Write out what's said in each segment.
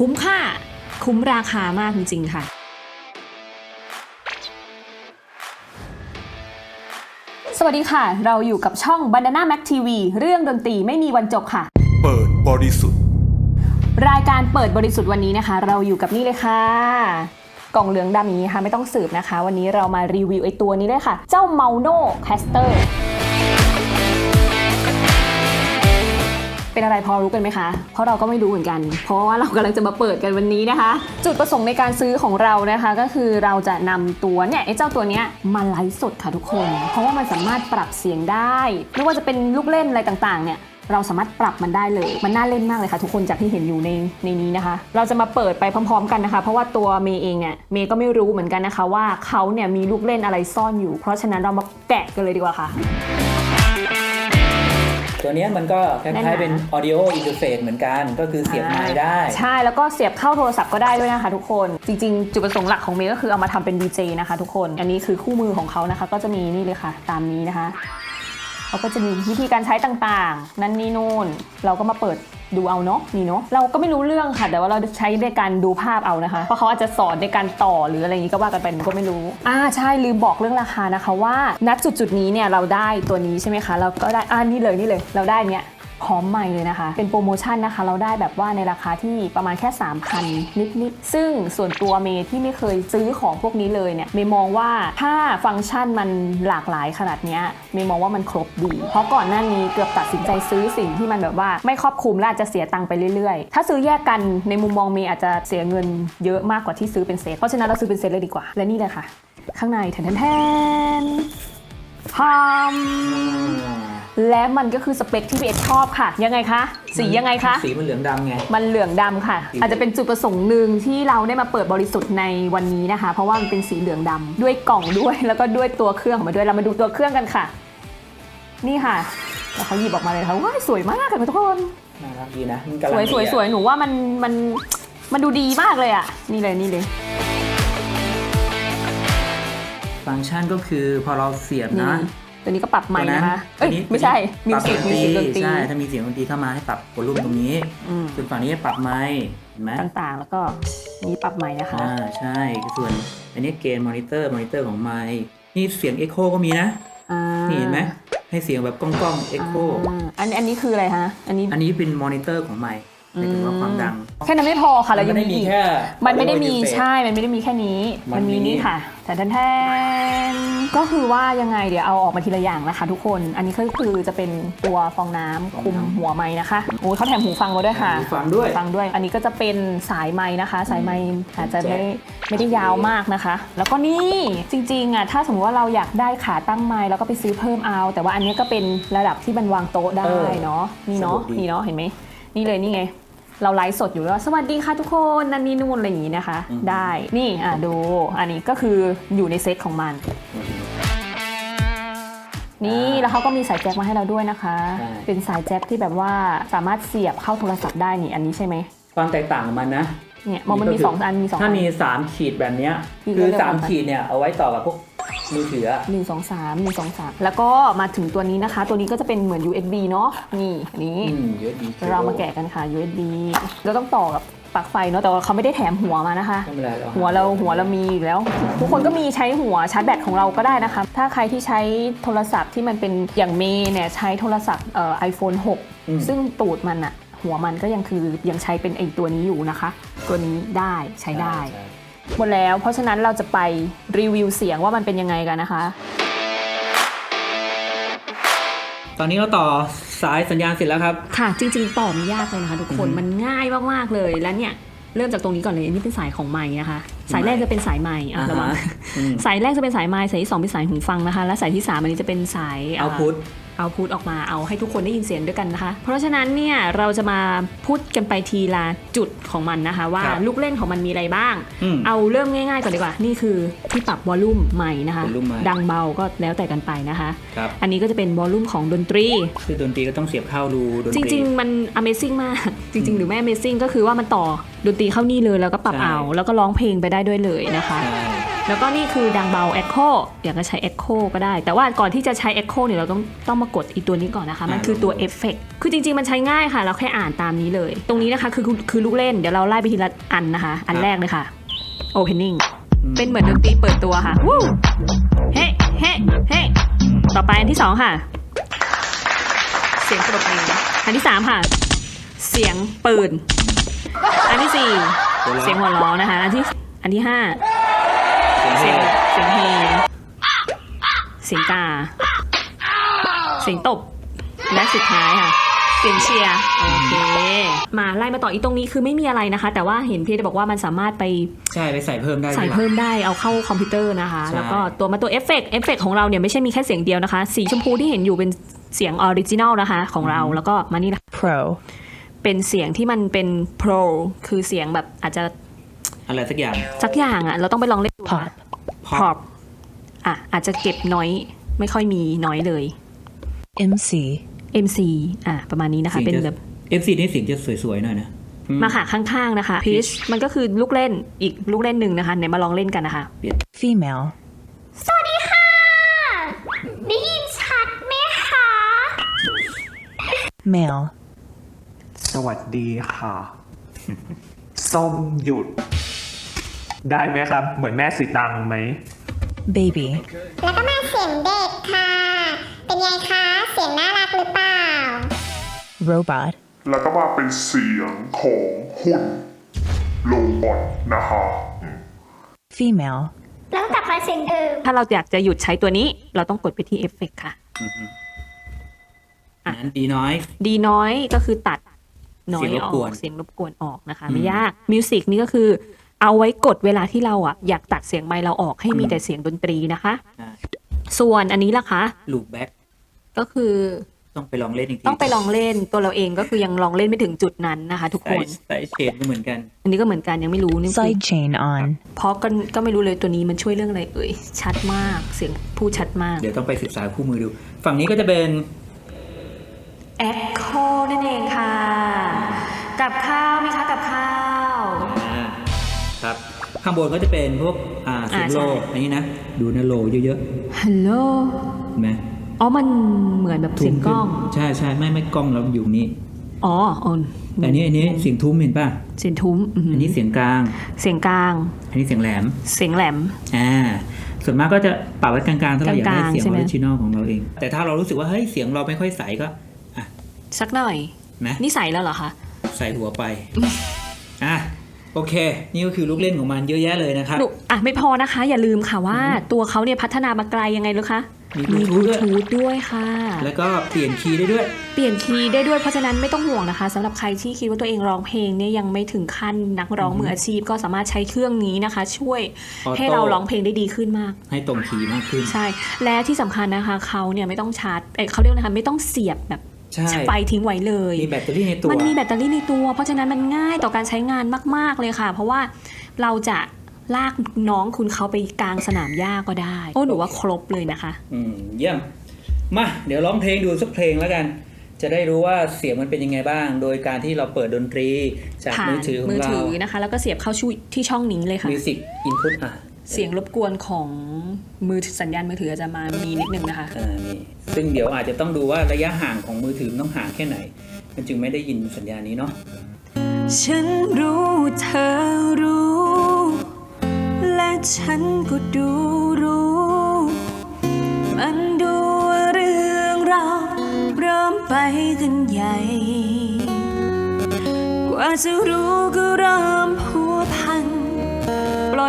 คุ้มค่า คุ้มราคามากจริงๆ ค่ะ สวัสดีค่ะ เราอยู่กับช่อง Banana Mac TV เรื่องดนตรีไม่มีวันจบค่ะ เปิดบริสุทธิ์ รายการเปิดบริสุทธิ์วันนี้นะคะ เราอยู่กับนี่เลยค่ะ กล่องเหลืองดำอย่างนี้ค่ะ ไม่ต้องสืบนะคะ วันนี้เรามารีวิวไอตัวนี้เลยค่ะ เจ้า m a u n o Caster เป็นอะไรพอรู้กันไหมคะ เพราะเราก็ไม่รู้เหมือนกัน เพราะว่าเรากำลังจะมาเปิดกันวันนี้นะคะ จุดประสงค์ในการซื้อของเรานะคะ ก็คือเราจะนำตัวเนี่ยไอ้เจ้าตัวเนี้ยมาไลฟ์สดค่ะทุกคน เพราะว่ามันสามารถปรับเสียงได้ไม่ว่าจะเป็นลูกเล่นอะไรต่างๆเนี่ยเราสามารถปรับมันได้เลย มันน่าเล่นมากเลยค่ะ ทุกคนจากที่เห็นอยู่ในในนี้นะคะ เราจะมาเปิดไปพร้อม ๆ กันนะคะ เพราะว่าตัวเมย์เองเนี่ยเมย์ก็ไม่รู้เหมือนกันนะคะว่าเขาเนี่ยมีลูกเล่นอะไรซ่อนอยู่ เพราะฉะนั้นเรามาแกะกันเลยดีกว่าค่ะ ตัวเนี้ยมันก็คแน่นล้ายหนาๆเป็น audio interface เหมือนกัน ก็คือเสียบไมค์ได้ ใช่ แล้วก็เสียบเข้าโทรศัพท์ก็ได้ด้วยนะคะทุกคน จริงๆ จุดประสงค์หลักของเมย์ก็คือเอามาทำเป็น DJ นะคะทุกคน อันนี้คือคู่มือของเขานะคะ ก็จะมีนี่เลยค่ะ ตามนี้นะคะเขาก็จะมีวิธีการใช้ต่างๆ นั่นนี่นู่น เราก็มาเปิด ดูเอาเนาะนี่เนาะเราก็ไม่รู้เรื่องค่ะ แต่ว่าเราใช้ในการดูภาพเอานะคะ เพราะเขาอาจจะสอนในการต่อหรืออะไรอย่างนี้ก็ว่ากันไปหนูก็ไม่รู้อ่าใช่ลืมบอกเรื่องราคานะคะว่าณจุดจุดนี้เนี่ยเราได้ตัวนี้ใช่ไหมคะ เราก็ได้อ่านี่เลยนี่เลย เราได้เนี้ย พร้อมใหม่เลยนะคะ เป็นโปรโมชั่นนะคะ เราได้แบบว่าในราคาที่ประมาณแค่ 3,000 นิดๆ ซึ่งส่วนตัวเมย์ที่ไม่เคยซื้อของพวกนี้เลยเนี่ย เมย์มองว่าถ้าฟังก์ชันมันหลากหลายขนาดเนี้ยเมย์มองว่ามันครบดี เพราะก่อนหน้านี้เกือบตัดสินใจซื้อสิ่งที่มันแบบว่าไม่ครอบคลุมและอาจจะเสียตังค์ไปเรื่อยๆ ถ้าซื้อแยกกันในมุมมองเมย์อาจจะเสียเงินเยอะมากกว่าที่ซื้อเป็นเซต เพราะฉะนั้นเราซื้อเป็นเซตเลยดีกว่า และนี่เลยค่ะ ข้างในแทนแทนพาม และมันก็คือสเปคที่พีเอชอบค่ะ ยังไงคะ สียังไงคะ สีมันเหลืองดำไง มันเหลืองดำค่ะอาจจะเป็นจุดประสงค์หนึ่งที่เราได้มาเปิดบริสุทธิ์ในวันนี้นะคะ เพราะว่ามันเป็นสีเหลืองดำด้วยกล่องด้วย แล้วก็ด้วยตัวเครื่องออกมาด้วยเรามาดูตัวเครื่องกันค่ะ นี่ค่ะแล้วเขาหยิบออกมาเลยค่ะว้ายสวยมากค่ะทุกคน น่ารักดีนะมันกำสลังวยสวยดีอะสวยหนูว่ามันมันมันดูดีมากเลยอะ นี่เลยนี่เลย ฟังก์ชันก็คือพอเราเสียบนี่นะ ตัวนี้ก็ปรับใหม่ตัวนั้นนะคะ เอ้ยตัวนี้ไม่ใช่ มิวปรับสิกดนมิวสิกดนตรีใช่ถ้ามีเสียงดนตรีเข้ามาให้ปรับวอลลุ่มตรงนี้อืมส่วนฝั่งนี้ปรับไมค์เห็นไหมต่างๆ แล้วก็นี้ปรับใหม่นะคะอ่าใช่ส่วนอันนี้เกณฑ์มอนิเตอร์มอนิเตอร์ของไมค์นี่เสียงเอ็กโคก็มีนะอ่านี่เห็นไหมให้เสียงแบบก้องๆเอ็กโคอ่าอันอันนี้คืออะไรคะอันนี้อันนี้เป็นมอนิเตอร์ของไมค์ หมายถึงว่าความดัง แค่นั้นไม่พอค่ะเรายังไม่มีได้มีอีกแค่มันไม่ได้มี audio interface ใช่ มันไม่ได้มีแค่นี้ มัมันนมีมีนี่ค่ะแต่แทนแทนก็คือว่ายังไงเดี๋ยวเอาออกมาทีละอย่างนะคะ ทุกคน อันนี้ก็คือจะเป็นตัวฟองน้ำคลุมหัวไม้นะคะโอ้ยเขาแถมหูฟังมาด้วยค่ะหูฟังด้วยฟังด้วย อันนี้ก็จะเป็นสายไม้นะคะ สายไม้อาจจะไม่ได้แจ็คไม่ได้ยาวมากนะคะ แล้วก็นี่จริงๆอะถ้าสมมติว่าเราอยากได้ขาตั้งไม้แล้วก็ไปซื้อเพิ่มเอา แต่ว่าอันนี้ก็เป็นระดับที่มันวางโต๊ะได้เนาะนี่เนาะสะดวกดีนี่เนาะเห็นไหมนี่เลยนี่ไง เราไลฟ์สดอยู่แล้วสวัสดีค่ะทุกคนนั่นนี่นู่นอะไรอย่างนี้นะคะ ได้นี่อะดูอันนี้ก็คืออยู่ในเซตของมัน นี่แล้วเขาก็มีสายแจ็คมาให้เราด้วยนะคะ ใช่ เป็นสายแจ็คที่แบบว่าสามารถเสียบเข้าโทรศัพท์ได้นี่อันนี้ใช่ไหมความแตกต่างของมันนะเนี่ยมองมันมีสองอันมีสองถ้าอันมี 3 ขีดแบบเนี้ยขีดคือ เร็วๆ3ขีดเนี่ยเอาไว้ต่อกับพวก มือถืออะหนึ่งสองสามหนึ่งสองสามแล้วก็มาถึงตัวนี้นะคะ ตัวนี้ก็จะเป็นเหมือน USB เนาะนี่อันนี้ อืมเยอะดีเรามาแกะกันค่ะ USB เราต้องต่อกับปลั๊กไฟเนาะแต่ว่าเขาไม่ได้แถมหัวมานะคะ ไม่เป็นไรหรอกหัวเราหัวเรามีอยู่แล้ว ทุกคนก็มีใช้หัวชาร์จแบตของเราก็ได้นะคะ ถ้าใครที่ใช้โทรศัพท์ที่มันเป็นอย่างเมย์เนี่ยใช้โทรศัพท์เอ่อไอโฟนอืม 6 ซึ่งตูดมันอะหัวมันก็ยังคือยังใช้เป็นไอตัวนี้อยู่นะคะ ตัวนี้ได้ใช้ได้ ใช่ หมดแล้ว เพราะฉะนั้นเราจะไปรีวิวเสียงว่ามันเป็นยังไงกันนะคะ ตอนนี้เราต่อสายสัญญาณเสร็จแล้วครับ ค่ะ จริง ๆ ต่อไม่ยากเลยนะคะทุกคนอือฮึมันง่ายมากๆเลยแล้วเนี่ยเริ่มจากตรงนี้ก่อนเลยอันนี้เป็นสายของไม้นะคะ สายแรกจะเป็นสายไม้อะอ่าระวังฮะอืมสายแรกจะเป็นสายไม้สายที่สองเป็นสายหูฟังนะคะ และสายที่สามอันนี้จะเป็นสายเอาพุท เอาพุทออกมาเอาให้ทุกคนได้ยินเสียงด้วยกันนะคะ เพราะฉะนั้นเนี่ยเราจะมาพูดกันไปทีละจุดของมันนะคะ ว่าครับลูกเล่นของมันมีอะไรบ้างอืมเอาเริ่มง่ายๆก่อนดีกว่า นี่คือที่ปรับวอลลุ่มใหม่นะคะ volume ใหม่ดังเบาก็แล้วแต่กันไปนะคะครับอันนี้ก็จะเป็นวอลลุ่มของดนตรี คือดนตรีก็ต้องเสียบเข้ารูดนตจรีริง ๆ มัน Amazing มาก จริง ๆ หรือไม่ Amazing ก็คือว่ามันต่อดนตรีเข้านี่เลยแล้วก็ปรับใช่เอา แล้วก็ร้องเพลงไปได้ด้วยเลยนะคะใช่ แล้วก็นี่คือดังเบา Echo อยากจะใช้ Echo ก็ได้ แต่ว่าก่อนที่จะใช้ Echo เนี่ยเราต้องต้องมากดอีตัวนี้ก่อนนะคะ มันคือตัว Effect คือจริง ๆ มันใช้ง่ายค่ะ เราแค่อ่านตามนี้เลย ตรงนี้นะคะคือคือคือลูกเล่น เดี๋ยวเราไล่ไปทีละอันนะคะ อันแรกเลยค่ะ Opening เป็นเหมือนดนตรีเปิดตัวค่ะวู้เฮ้เฮ้เฮ้ต่อไปอันที่สองค่ะ เสียงปรบมืออันที่สามค่ะ เสียงปืน อันที่สี่หัวเราะเสียงหัวเราะนะคะ อันที่อันที่ห้า เสียงเสียงเฮเสียงเฮเสียงกา เสียงตบ และสุดท้ายค่ะ เสียงเชียร์โอเค มาไล่มาต่ออีกตรงนี้คือไม่มีอะไรนะคะ แต่ว่าเห็นพี่ได้บอกว่ามันสามารถไปใช่ไปใส่เพิ่มได้ใส่ด้วยเพิ่มได้เอาเข้าคอมพิวเตอร์นะคะใช่แล้วก็ตัวมาตัวเอฟเฟกต์เอฟเฟกต์ของเราเนี่ยไม่ใช่มีแค่เสียงเดียวนะคะ สีชมพูที่เห็นอยู่เป็นเสียงออริจินอลนะคะของเราแล้วก็มานี่นะ Pro. เป็นเสียงที่มันเป็นโปรคือเสียงแบบอาจจะ อะไรสักอย่าง สักอย่างอะ่ะ เราต้องไปลองเล่นดู Pop. พอปอะ อาจจะเก็บน้อย ไม่ค่อยมีน้อยเลย MC. MC อะ ประมาณนี้นะคะสีเป็นจะแบบ FC นี่เสียงจะสวยๆหน่อยนะอืมมาค่ะข้างๆนะคะ Pitch มันก็คือลูกเล่นอีกลูกเล่นหนึ่งนะคะไหนมาลองเล่นกันนะคะ Female. สวัสดีค่ะ ได้ยินชัดไหมคะ Male. สวัสดีค่ะ ส้มหยุด ได้ไหมครับ เหมือนแม่สีตังไหม Baby. แล้วก็มาเสียงเด็กค่ะ เป็นไงคะ เสียงน่ารักหรือเปล่า Robot. แล้วก็มาเป็นเสียงของหุ่นโรบอทนะคะ Female. แล้วกลับมาเสียงเดิมถ้าเราอยากจะหยุดใช้ตัวนี้ เราต้องกดไปที่ Effect ค่ะ อันนั้นดีน้อย ดีน้อยก็คือตัดน้อยเสียงรอบกอวนกเสียงรบกวนออกนะคะอืมไม่ยากมิวสิกนี่ก็คือ เอาไว้กดเวลาที่เราอะอยากตัดเสียงไมค์เราออกให้มีอืมแต่เสียงดนตรีนะคะ อ่าส่วนอันนี้ล่ะคะลูปแบ็กก็คือต้องไปลองเล่นอีกทีต้องไปลองเล่นตัวเราเองก็คือยังลองเล่นไม่ถึงจุดนั้นนะคะ ทุกคใส่นใส่เชดก็เหมือนกัน อันนี้ก็เหมือนกันยังไม่รู้นี่คือ Side chain on. เพราะก็ก็ไม่รู้เลยตัวนี้มันช่วยเรื่องอะไรเอ่ยชัดมากเสียงพูดชัดมาก เดี๋ยวต้องไปศึกษาคู่มือดู ฝั่งนี้ก็จะเป็น Echo นั่นเองค่ะ กับข้าวไหมคะกับข้าวอ่าครับ ข้างบนก็จะเป็นพวกอ่าเสียงอ่าใช่โลอันนี้นะ ดูนะโลเยอะฮัลโหลๆเห็นไหมอ๋อมันเหมือนแบบเสียงกล้องทุ้มขึ้นใช่ใช่ไม่ไม่กล้องเราอยู่นี่อ๋ออ๋อแต่อันนี้อันนี้เสียงทุ้มเห็นป่ะ เสียงทุ้มอือหืออันนี้เสียงกลาง เสียงกลาง อันนี้เสียงแหลม เสียงแหลม อ่า ส่วนมากก็จะปรับไว้กลางๆถ้าเราอยากได้กลางๆเสียงใช่อไหมอริจินอลของเราเอง แต่ถ้าเรารู้สึกว่าเฮ้ยเสียงเราไม่ค่อยใสก็สักหน่อยนะนี่ใส่แล้วเหรอคะ ใส่หัวไป อะ โอเค นี่ก็คือลูกเล่นของมันเยอะแยะเลยนะครับหนูอะไม่พอนะคะ อย่าลืมค่ะว่าตัวเขาเนี่ยพัฒนามาไกลยังไงรู้คะมี Bluetooth ด้วย Bluetooth ด้วยค่ะ แล้วก็เปลี่ยนคีย์ได้ด้วย เปลี่ยนคีย์ได้ด้วยเพราะฉะนั้นไม่ต้องห่วงนะคะสำหรับใครที่คิดว่าตัวเองร้องเพลงเนี่ยยังไม่ถึงขั้นนักร้องมืออาชีพ ก็สามารถใช้เครื่องนี้นะคะ ช่วยออโต้ให้เราร้องเพลงได้ดีขึ้นมาก ให้ตรงคีย์มากขึ้น ใช่ และที่สำคัญนะคะเขาเนี่ยไม่ต้องชาร์จเอ้ยเขาเรียกนะคะไม่ต้องเสียบแบบใช่ ไฟทิ้งไว้เลย มีแบตเตอรี่ในตัว มันมีแบตเตอรี่ในตัว เพราะฉะนั้นมันง่ายต่อการใช้งานมาก ๆ เลยค่ะ เพราะว่าเราจะลากน้องคุณเขาไปกลางสนามหญ้าก็ได้ โอ้หนูว่าครบเลยนะคะ อืมเยี่ยม มาเดี๋ยวร้องเพลงดูสักเพลงแล้วกัน จะได้รู้ว่าเสียงมันเป็นยังไงบ้าง โดยการที่เราเปิดดนตรีจากผ่านมือถือของมือเราถือนะคะ แล้วก็เสียบเข้าช่วยที่ช่องนี้เลยค่ะมิวสิกอินพุตอะ เสียงรบกวนของมือถือสัญญาณมือถืออาจจะมามีนิดนึงนะคะอ่านี่ซึ่งเดี๋ยวอาจจะต้องดูว่าระยะห่างของมือถือมันต้องห่างแค่ไหน มันจึงไม่ได้ยินสัญญาณนี้เนาะฉันรู้เธอรู้ และฉันก็ดูรู้ มันดูว่าเรื่องเราวเริ่มไปกันใหญ่ กว่าจะรู้ก็เริ่มพัวพันปล่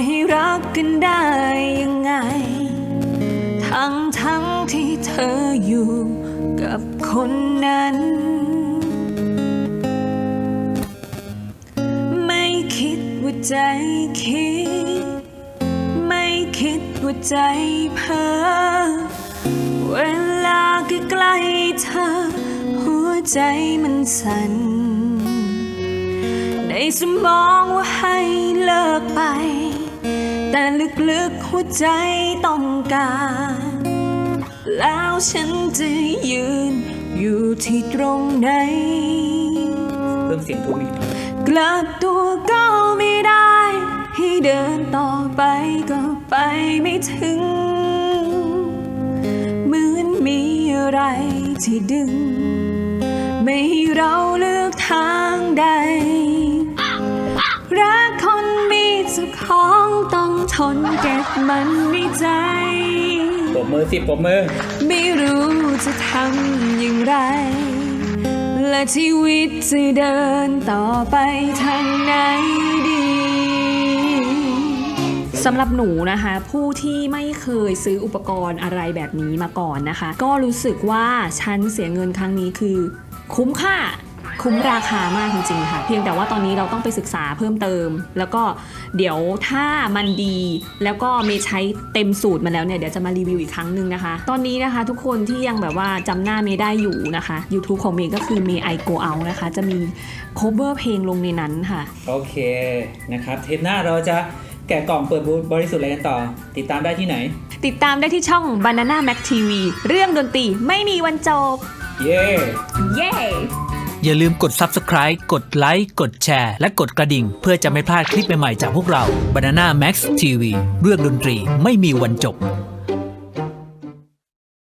อยให้รักกันได้ยังไง ทั้งทั้งที่เธออยู่กับคนนั้น ไม่คิดว่าใจคิด ไม่คิดว่าใจเพ้อเวลาใกล้ๆเธอ หัวใจมันสั่นในสมองว่าให้เลิกไป แต่ลึกๆหัวใจต้องการ แล้วฉันจะยืนอยู่ที่ตรงไหน เพิ่มเสียงทุ้มอีกกลับตัวก็ไม่ได้ ให้เดินต่อไปก็ไปไม่ถึง เหมือนมีอะไรที่ดึง ไม่ให้เราเลือกทาง นเก็บมันในใจ ปรบมือสิปรบมือ ไม่รู้จะทำอย่างไร และชีวิตจะเดินต่อไปทางไหนดี สำหรับหนูนะคะ ผู้ที่ไม่เคยซื้ออุปกรณ์อะไรแบบนี้มาก่อนนะคะ ก็รู้สึกว่าฉันเสียเงินครั้งนี้คือ คุ้มค่า คุ้มราคามากจริงๆค่ะ เพียงแต่ว่าตอนนี้เราต้องไปศึกษาเพิ่มเติม แล้วก็เดี๋ยวถ้ามันดีแล้วก็เมย์ใช้เต็มสูตรมาแล้วเนี่ยเดี๋ยวจะมารีวิวอีกครั้งหนึ่งนะคะ ตอนนี้นะคะทุกคนที่ยังแบบว่าจำหน้าเมย์ได้อยู่นะคะ YouTube ของเมย์ก็คือเมย์ไอโกเอานะคะ จะมี cover เพลงลงในนั้นค่ะ โอเคนะครับเทปหน้าเราจะแกะกล่องเปิดบริสุทธิ์อะไรกันต่อ ติดตามได้ที่ไหน ติดตามได้ที่ช่อง Banana Mac TV เรื่องดนตรีไม่มีวันจบ เย้ เย้ อย่าลืมกด Subscribe กดไลค์กดแชร์ และกดกระดิ่ง เพื่อจะไม่พลาดคลิปใหม่ๆจากพวกเรา Banana Max TV เรื่องดนตรีไม่มีวันจบ